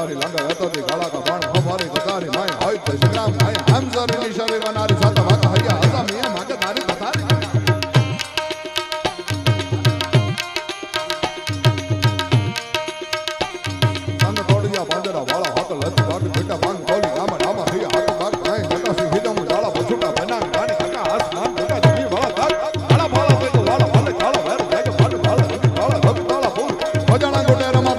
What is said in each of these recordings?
કટારી લાંગા વેતોથી કાળા કા બાણ હમારી ગદારી માય હોય તો સંગ્રામ થાય. હમ સરી નિશારી વનારી સાતા વાતા હૈયા, હસા મિયા માગે તારી કટારી સંગ તોડિયા પાંદડા વાળા હાથ લત વાટ બેટા ભાંગ કોલી ગામા ડામા હૈયા હાથ ભાગ કાય જટા સી હિદમ જાળા પછુટા બનાન કાકા કટા આસમાન બેટા જમી વાળા તાક આળા ભાળા બેટો વાળા વાલે કાળા વેર, વેગ પાડ ભાળા વાળા હક તાળા ફૂલ ભજણા ગોટે રમા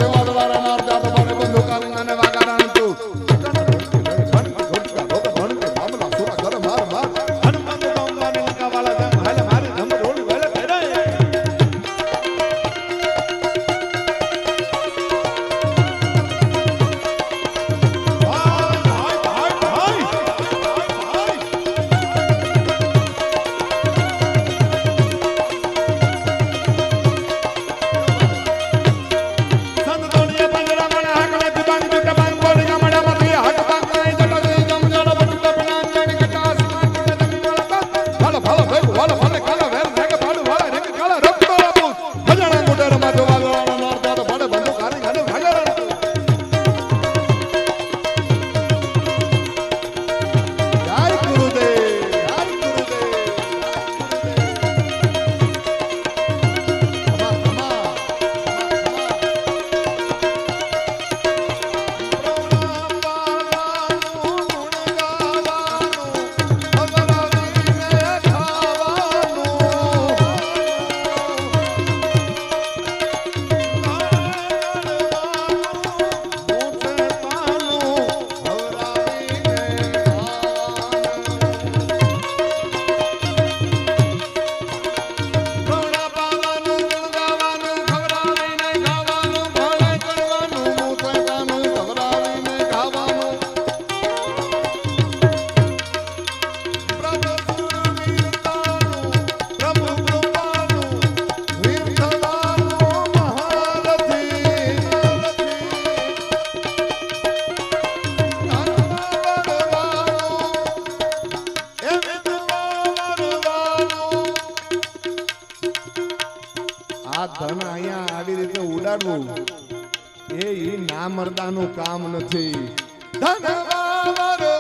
આ ધન અહીંયા આવી રીતે ઉડાડવું એ ના મરદાનું કામ નથી. ધન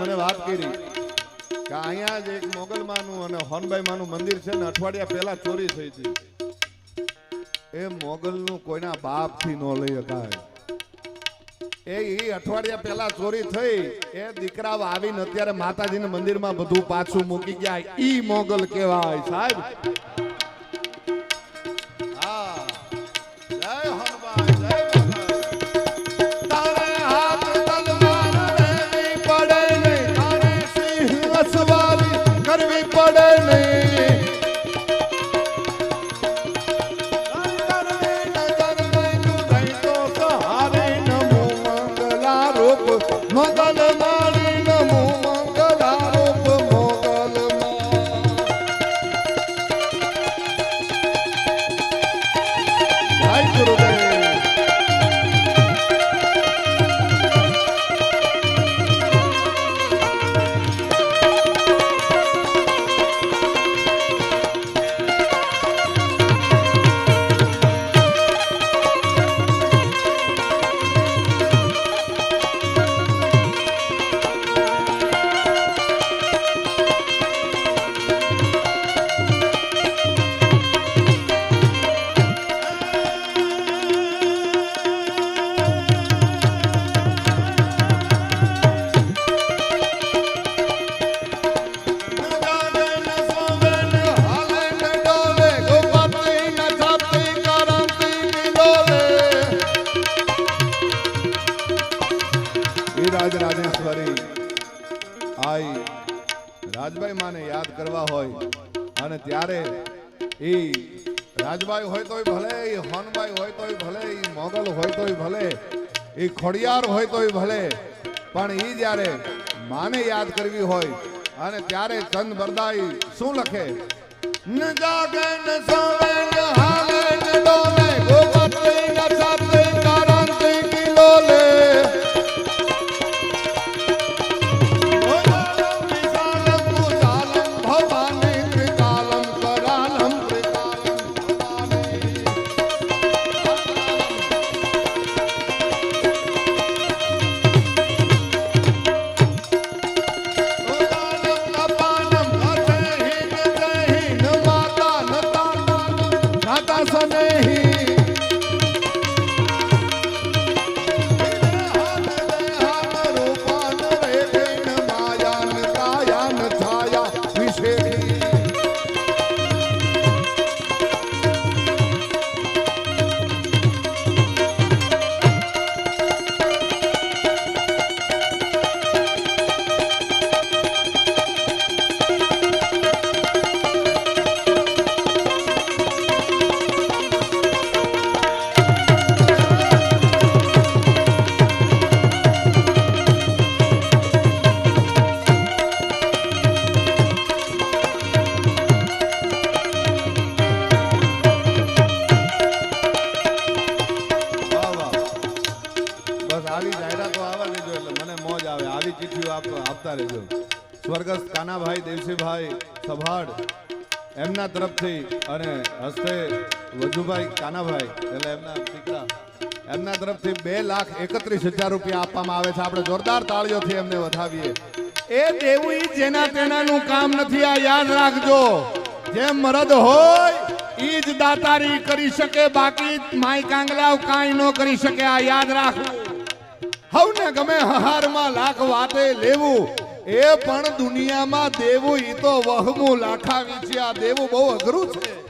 મને વાત કરી કે અહીંયા જ એક મોગલમાનું અને હોનબાઈમાનું મંદિર છે ને અઠવાડિયા પહેલા ચોરી થઈ હતી. એ મોગલનું કોઈના બાપથી ન લઈ શકાય. એ ઈ અઠવાડિયા પહેલા ચોરી થઈ, એ દીકરા આવીને અત્યારે માતાજીના મંદિરમાં બધું પાછું મૂકી ગયા. ઈ મોગલ કહેવાય સાહેબ. કરવી પડે નહીં. રાજ રાજેશ્વરી. આઈ, રાજભાઈ માને યાદ કરવા હોય અને ત્યારે એ રાજભાઈ હોય તોય ભલે એ હોનભાઈ હોય તોય ભલે એ મોગલ હોય તોય ભલે એ ખોડિયાર હોય તોય ભલે, પણ એ જ્યારે માને યાદ કરવી હોય અને ત્યારે ચંદ બરદાઈ શું લખે? ન જાગે, ન સોવે ન હાલે ન ડોલે ગોપતિ આપ આપતા રહેજો. સ્વર્ગસ્થ કાનાભાઈ દેવસીભાઈ સભાડ એમના તરફથી અને હસ્તે વજુભાઈ કાનાભાઈ, એટલે એમના દીકરા, એમના તરફથી બે લાખ એકત્રીસ હજાર રૂપિયા આપવામાં આવે છે. આપણે જોરદાર તાળીઓથી એમને વધાવીએ. એ દેવું જેના તેનાનું કામ નથી, આ યાદ રાખજો. જેમ મરદ હોય, ઈ જ દાતારી કરી શકે, બાકી માય કાંગલાવ કાંઈ ન કરી શકે, આ યાદ રાખવું. હવને ગમે હહારમાં લાખ વાતે લેવું. એ પણ દુનિયામાં દેવું, ઈ તો વહમું લાખા વિચ્યા, દેવું બહુ અઘરું છે.